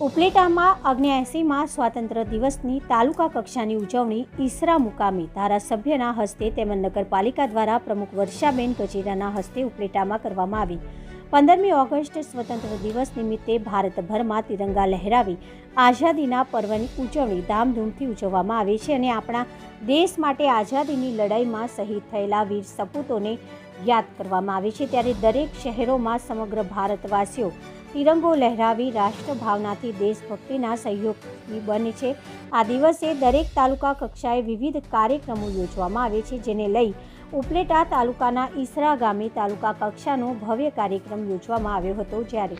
ઉપલેટામાં અગ્નેએંસીમાં સ્વાતંત્ર્ય દિવસની તાલુકા કક્ષાની ઉજવણી ઈસરા મુકામે. ધારાસભ્યના હસ્તે તેમજ નગરપાલિકા દ્વારા પ્રમુખ વર્ષાબેન ગજેરાના હસ્તે ઉપલેટામાં કરવામાં આવી. પંદરમી ઓગસ્ટ સ્વતંત્ર દિવસ નિમિત્તે ભારતભરમાં તિરંગા લહેરાવી આઝાદીના પર્વની ઉજવણી ધામધૂમથી ઉજવવામાં આવે છે અને આપણા દેશ માટે આઝાદીની લડાઈમાં શહીદ થયેલા વીર સપૂતોને યાદ કરવામાં આવે છે. ત્યારે દરેક શહેરોમાં સમગ્ર ભારતવાસીઓ તિરંગો લહેરાવી રાષ્ટ્રભાવનાથી દેશભક્તિના સહયોગી બને છે. આ દિવસે દરેક તાલુકા કક્ષાએ વિવિધ કાર્યક્રમો યોજવામાં આવે છે, જેને લઈ ઉપલેટા તાલુકાના ઈસરા ગામે તાલુકા કક્ષાનો ભવ્ય કાર્યક્રમ યોજવામાં આવ્યો હતો. જ્યારે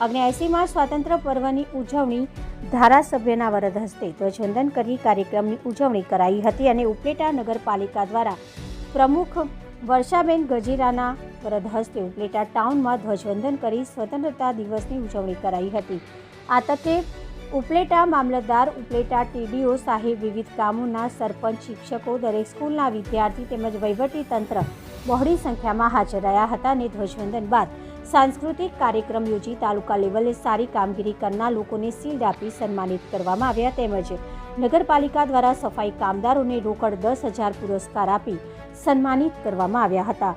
અગ્નેએંસીમાં સ્વાતંત્ર્ય પર્વની ઉજવણી ધારાસભ્યના વરદ હસ્તે ધ્વજવંદન કરી કાર્યક્રમની ઉજવણી કરાઈ હતી અને ઉપલેટા નગરપાલિકા દ્વારા પ્રમુખ વર્ષાબેન ગજેરાના વરદ હસ્તે ઉપલેટા ટાઉનમાં ધ્વજવંદન કરી સ્વતંત્રતા દિવસની ઉજવણી કરાઈ હતી. આ તકે ઉપલેટા મામલતદાર ઉપલેટા ટીડીઓ સાહેબ વિવિધ ગામોના સરપંચ, શિક્ષકો, દરેક સ્કૂલના વિદ્યાર્થી તેમજ વહીવટી તંત્ર બહોળી સંખ્યામાં હાજર રહ્યા હતા અને ધ્વજવંદન બાદ સાંસ્કૃતિક કાર્યક્રમ યોજી તાલુકા લેવલે સારી કામગીરી કરનાર લોકોને શિલ્ડ આપી સન્માનિત કરવામાં આવ્યા તેમજ નગરપાલિકા દ્વારા સફાઈ કામદારોને રોકડ દસ હજાર પુરસ્કાર આપી સન્માનિત કરવામાં આવ્યા હતા.